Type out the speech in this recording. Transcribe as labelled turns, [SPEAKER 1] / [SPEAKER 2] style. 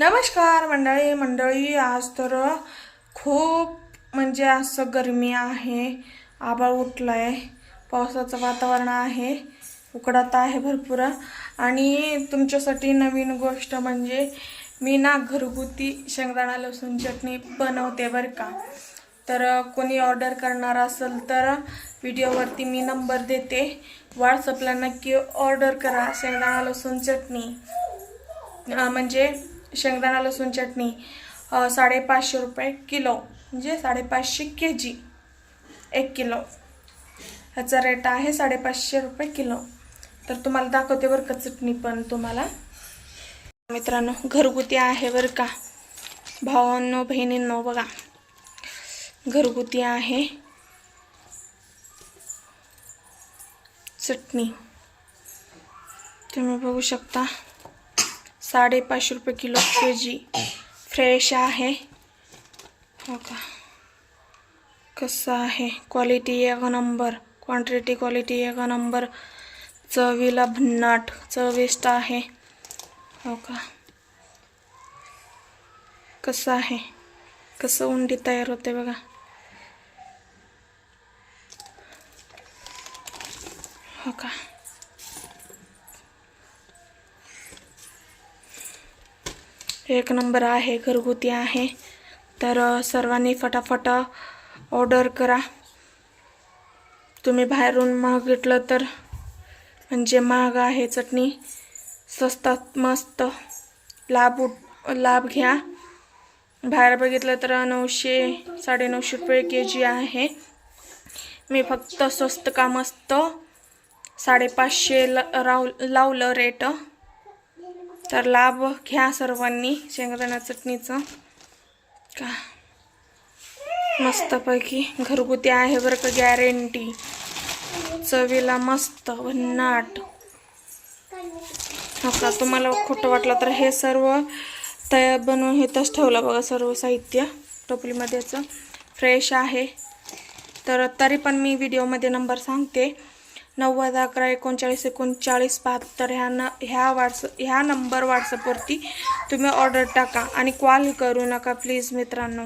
[SPEAKER 1] नमस्कार मंडळी मंडळी आज तर खूप म्हणजे असं गरमी आहे. आभाळ उठलंय. पावसाचं वातावरण आहे. उकडत आहे भरपूर. आणि तुमच्यासाठी नवीन गोष्ट म्हणजे मी ना घरगुती शेंगदाणा लसूण चटणी बनवते बरं का. तर कोणी ऑर्डर करणार असेल तर व्हिडिओवरती मी नंबर देते. व्हॉट्सअपला नक्की ऑर्डर करा शेंगदाणा लसूण चटणी. म्हणजे शेंगदाणा लसूण चटणी साडेपाचशे रुपये किलो. म्हणजे साडेपाचशे के जी एक किलो. ह्याचा रेट आहे साडेपाचशे रुपये किलो. तर तुम्हाला दाखवते बरं का चटणी पण तुम्हाला. मित्रांनो घरगुती आहे बरं का. भावांनो बहिणींनो बघा. घरगुती आहे. चटणी. तुम्ही बघू शकता. साडेपाचशे रुपये किलो के जी फ्रेश आहे. हो का कसं आहे? क्वालिटी एक नंबर क्वांटिटी क्वालिटी एक नंबर चवीला भन्नाट चविष्ट आहे. हो का कसं आहे? कसं उंडी तयार होते बघा. हो का एक नंबर आहे घरगुती आहे. तर सर्वांनी फटाफट ऑर्डर करा. तुम्ही बाहेरून मागितलं तर म्हणजे महाग आहे चटणी. स्वस्तात मस्त लाभ उठ लाभ घ्या. बाहेर बघितलं तर नऊशे साडेनऊशे रुपये के जी आहे. मी फक्त स्वस्त का मस्त साडेपाचशे ल राव लावलं रेट तर लाभ घ्या सर्वांनी शेंगदाणा चटणीचं. का? मस्तपैकी घरगुती आहे बरं का गॅरंटी चवीला मस्त भन्नाट. हो का तुम्हाला खोटं वाटलं तर हे सर्व तयार बनवून इथंच ठेवलं बघा सर्व साहित्य. टोपलीमध्येचं. फ्रेश आहे. तर तरी पण मी व्हिडिओमध्ये नंबर सांगते. नव्वद अकरा एकोणचाळीस एकोणचाळीस बहात्तर ह्या न ह्या व्हॉट्स ह्या नंबर व्हॉट्सअपवरती तुम्ही ऑर्डर टाका आणि कॉल करू नका प्लीज मित्रांनो.